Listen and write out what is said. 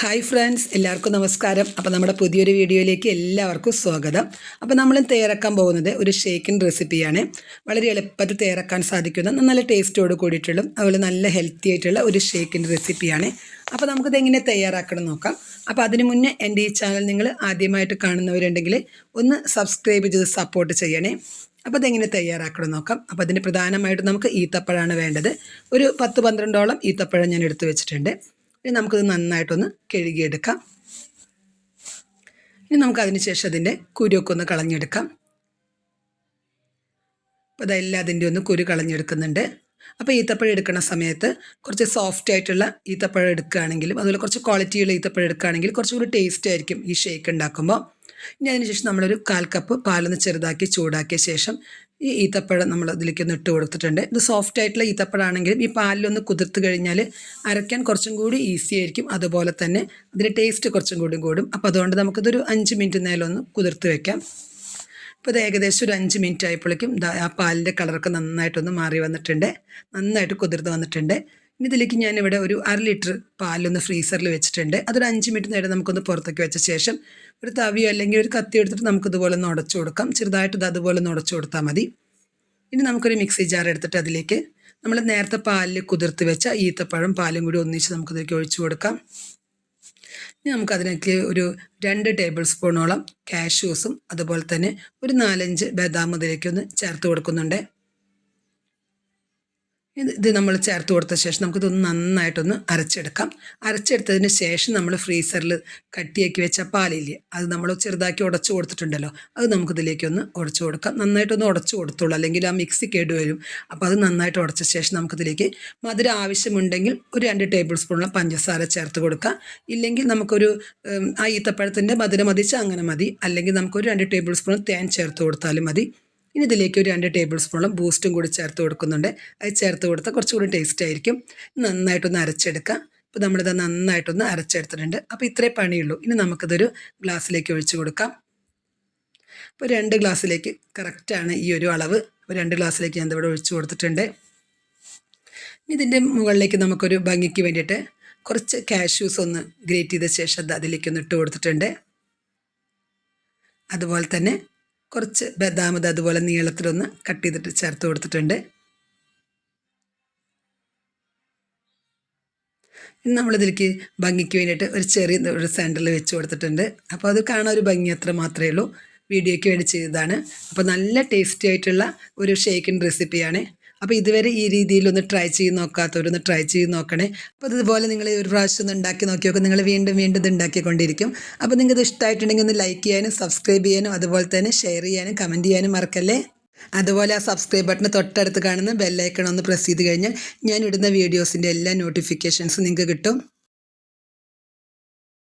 Hi friends എല്ലാവർക്കും നമസ്കാരം. അപ്പോൾ നമ്മുടെ പുതിയൊരു വീഡിയോയിലേക്ക് എല്ലാവർക്കും സ്വാഗതം. അപ്പോൾ നമ്മൾ തയ്യാറാക്കാൻ പോകുന്നത് ഒരു ഷേക്കിൻ റെസിപ്പിയാണ് വളരെ എളുപ്പത്തിൽ തയ്യാറാക്കാൻ സാധിക്കുന്ന. നല്ല ടേസ്റ്റോട് കൂടിയിട്ടുള്ള അതുപോലെ നല്ല ഹെൽത്തി ആയിട്ടുള്ള ഒരു ഷേക്കിൻ റെസിപ്പിയാണ് അപ്പോൾ നമുക്കിത് എങ്ങനെ തയ്യാറാക്കണം നോക്കാം. അപ്പോൾ അതിന് മുന്നേ എന്റെ ഈ ചാനൽ നിങ്ങൾ ആദ്യമായിട്ട് കാണുന്നവരുണ്ടെങ്കിൽ ഒന്ന് സബ്സ്ക്രൈബ് ചെയ്ത് സപ്പോർട്ട് ചെയ്യണേ. അപ്പോൾ അതെങ്ങനെ തയ്യാറാക്കണം നോക്കാം. അപ്പോൾ അതിന് പ്രധാനമായിട്ട് നമുക്ക് ഈത്തപ്പഴമാണ് വേണ്ടത്. ഒരു പത്ത് പന്ത്രണ്ടോളം ഈത്തപ്പഴം ഞാൻ എടുത്തു വെച്ചിട്ടുണ്ട്. ഇനി നമുക്കിത് നന്നായിട്ടൊന്ന് കഴുകിയെടുക്കാം. ഇനി നമുക്ക് അതിന് ശേഷം അതിന്റെ കുരുവൊക്കെ ഒന്ന് കളഞ്ഞെടുക്കാം. അപ്പോൾ അതെല്ലാം അതിന്റെ ഒന്ന് കുരു കളഞ്ഞെടുക്കുന്നുണ്ട്. അപ്പോൾ ഈത്തപ്പഴം എടുക്കുന്ന സമയത്ത് കുറച്ച് സോഫ്റ്റ് ആയിട്ടുള്ള ഈത്തപ്പഴം എടുക്കുകയാണെങ്കിലും അതുപോലെ കുറച്ച് ക്വാളിറ്റിയുള്ള ഈത്തപ്പഴം എടുക്കുകയാണെങ്കിൽ കുറച്ചുകൂടി ടേസ്റ്റ് ആയിരിക്കും ഈ ഷേക്ക് ഉണ്ടാക്കുമ്പോൾ. ഇനി അതിനുശേഷം നമ്മളൊരു കാൽ കപ്പ് പാലൊന്ന് ചെറുതാക്കി ചൂടാക്കിയ ശേഷം ഈ ഈത്തപ്പഴം നമ്മൾ അതിലേക്ക് ഒന്ന് ഇട്ട് കൊടുത്തിട്ടുണ്ട്. ഇത് സോഫ്റ്റ് ആയിട്ടുള്ള ഈത്തപ്പഴമാണെങ്കിലും ഈ പാലിലൊന്ന് കുതിർത്ത് കഴിഞ്ഞാൽ അരയ്ക്കാൻ കുറച്ചും കൂടി ഈസി ആയിരിക്കും. അതുപോലെ തന്നെ അതിന്റെ ടേസ്റ്റ് കുറച്ചും കൂടി കൂടും. അപ്പോൾ അതുകൊണ്ട് നമുക്കിതൊരു അഞ്ച് മിനിറ്റ് നേരം ഒന്ന് കുതിർത്ത് വെക്കാം. ഇപ്പോൾ ഇത് ഏകദേശം ഒരു അഞ്ച് മിനിറ്റ് ആയപ്പോഴേക്കും ആ പാലിന്റെ കളറൊക്കെ നന്നായിട്ടൊന്ന് മാറി വന്നിട്ടുണ്ട്. നന്നായിട്ട് കുതിർന്ന് വന്നിട്ടുണ്ട്. ഇതിലേക്ക് ഞാനിവിടെ ഒരു അര ലിറ്റർ പാലൊന്ന് ഫ്രീസറിൽ വെച്ചിട്ടുണ്ട്. അതൊരു അഞ്ച് മിനിറ്റ് നേരം നമുക്കൊന്ന് പുറത്തേക്ക് വെച്ച ശേഷം ഒരു തവിയോ അല്ലെങ്കിൽ ഒരു കത്തി എടുത്തിട്ട് നമുക്ക് ഇതുപോലെ ഒന്ന് ഉടച്ചു കൊടുക്കാം. ചെറുതായിട്ട് ഇത് അതുപോലെ ഒന്ന് ഉടച്ചു കൊടുത്താൽ മതി. ഇനി നമുക്കൊരു മിക്സി ജാർ എടുത്തിട്ട് അതിലേക്ക് നമ്മൾ നേരത്തെ പാലിൽ കുതിർത്ത് വെച്ച ഈത്തപ്പഴം പാലും കൂടി ഒന്നിച്ച് നമുക്കതിലേക്ക് ഒഴിച്ചു കൊടുക്കാം. ഇനി നമുക്കതിലേക്ക് ഒരു രണ്ട് ടേബിൾ സ്പൂണോളം കാഷ്യൂസും അതുപോലെ തന്നെ ഒരു നാലഞ്ച് ബദാം ഇതിലേക്ക് ഒന്ന് ചേർത്ത് കൊടുക്കുന്നുണ്ട്. ഇത് നമ്മൾ ചേർത്ത് കൊടുത്ത ശേഷം നമുക്കിതൊന്ന് നന്നായിട്ടൊന്ന് അരച്ചെടുക്കാം. അരച്ചെടുത്തതിന് ശേഷം നമ്മൾ ഫ്രീസറിൽ കട്ടിയാക്കി വെച്ച പാലില്ലേ അത് നമ്മൾ ചെറുതാക്കി ഉടച്ചു കൊടുത്തിട്ടുണ്ടല്ലോ അത് നമുക്കിതിലേക്കൊന്ന് ഉടച്ചു കൊടുക്കാം. നന്നായിട്ടൊന്ന് ഉടച്ചു കൊടുത്തോളൂ. അല്ലെങ്കിൽ ആ മിക്സി കേടുവരും. അപ്പോൾ അത് നന്നായിട്ട് ഉടച്ച ശേഷം നമുക്കിതിലേക്ക് മധുരം ആവശ്യമുണ്ടെങ്കിൽ ഒരു രണ്ട് ടേബിൾ സ്പൂണുള്ള പഞ്ചസാര ചേർത്ത് കൊടുക്കാം. ഇല്ലെങ്കിൽ നമുക്കൊരു ആ ഈത്തപ്പഴത്തിന്റെ മധുരം മതിച്ച് അങ്ങനെ മതി. അല്ലെങ്കിൽ നമുക്കൊരു രണ്ട് ടേബിൾ സ്പൂൺ തേൻ ചേർത്ത് കൊടുത്താലും മതി. ഇനി ഇതിലേക്ക് ഒരു രണ്ട് ടേബിൾ സ്പൂണോളം ബൂസ്റ്റും കൂടി ചേർത്ത് കൊടുക്കുന്നുണ്ട്. അത് ചേർത്ത് കൊടുത്താൽ കുറച്ചുകൂടി ടേസ്റ്റ് ആയിരിക്കും. നന്നായിട്ടൊന്ന് അരച്ചെടുക്കാം. ഇപ്പോൾ നമ്മളിത് നന്നായിട്ടൊന്ന് അരച്ചെടുത്തിട്ടുണ്ട്. അപ്പോൾ ഇത്രേ പണിയുള്ളൂ. ഇനി നമുക്കിതൊരു ഗ്ലാസ്സിലേക്ക് ഒഴിച്ചു കൊടുക്കാം. അപ്പോൾ രണ്ട് ഗ്ലാസ്സിലേക്ക് കറക്റ്റാണ് ഈ ഒരു അളവ്. അപ്പോൾ രണ്ട് ഗ്ലാസ്സിലേക്ക് ഞാൻ ഇവിടെ ഒഴിച്ചു കൊടുത്തിട്ടുണ്ട്. ഇതിന്റെ മുകളിലേക്ക് നമുക്കൊരു ഭംഗിക്ക് വേണ്ടിയിട്ട് കുറച്ച് കാഷ്യൂസ് ഒന്ന് ഗ്രേറ്റ് ചെയ്ത ശേഷം അത് അതിലേക്കൊന്ന് ഇട്ട് കൊടുത്തിട്ടുണ്ട്. അതുപോലെ തന്നെ കുറച്ച് ബദാം ഇത് അതുപോലെ നീളത്തിലൊന്ന് കട്ട് ചെയ്തിട്ട് ചേർത്ത് കൊടുത്തിട്ടുണ്ട്. നമ്മളിതിലേക്ക് ഭംഗിക്ക് വേണ്ടിയിട്ട് ഒരു ചെറിയ ഒരു സെന്ററിൽ വെച്ച് കൊടുത്തിട്ടുണ്ട്. അപ്പോൾ അത് കാണാൻ ഒരു ഭംഗി അത്ര മാത്രമേ ഉള്ളൂ. വീഡിയോയ്ക്ക് വേണ്ടി ചെയ്തതാണ്. അപ്പോൾ നല്ല ടേസ്റ്റി ആയിട്ടുള്ള ഒരു ഷേക്കിൻ റെസിപ്പിയാണ് അപ്പോൾ ഇതുവരെ ഈ രീതിയിൽ ഒന്ന് ട്രൈ ചെയ്ത് നോക്കാത്തവരൊന്ന് ട്രൈ ചെയ്ത് നോക്കണേ. അപ്പോൾ ഇതുപോലെ നിങ്ങൾ ഒരു പ്രാവശ്യം ഒന്ന് ഉണ്ടാക്കി നോക്കിയൊക്കെ നിങ്ങൾ വീണ്ടും വീണ്ടും ഇത് ഉണ്ടാക്കിക്കൊണ്ടിരിക്കും. അപ്പോൾ നിങ്ങൾക്ക് ഇത് ഇഷ്ടമായിട്ടുണ്ടെങ്കിൽ ഒന്ന് ലൈക്ക് ചെയ്യാനും സബ്സ്ക്രൈബ് ചെയ്യാനും അതുപോലെ തന്നെ ഷെയർ ചെയ്യാനും കമന്റ് ചെയ്യാനും മറക്കല്ലേ? അതുപോലെ ആ സബ്സ്ക്രൈബ് ബട്ടൺ തൊട്ടടുത്ത് കാണുന്ന ബെല്ലൈക്കൺ ഒന്ന് പ്രസ് ചെയ്ത് കഴിഞ്ഞാൽ ഞാൻ ഇടുന്ന വീഡിയോസിന്റെ എല്ലാ നോട്ടിഫിക്കേഷൻസും നിങ്ങൾക്ക് കിട്ടും.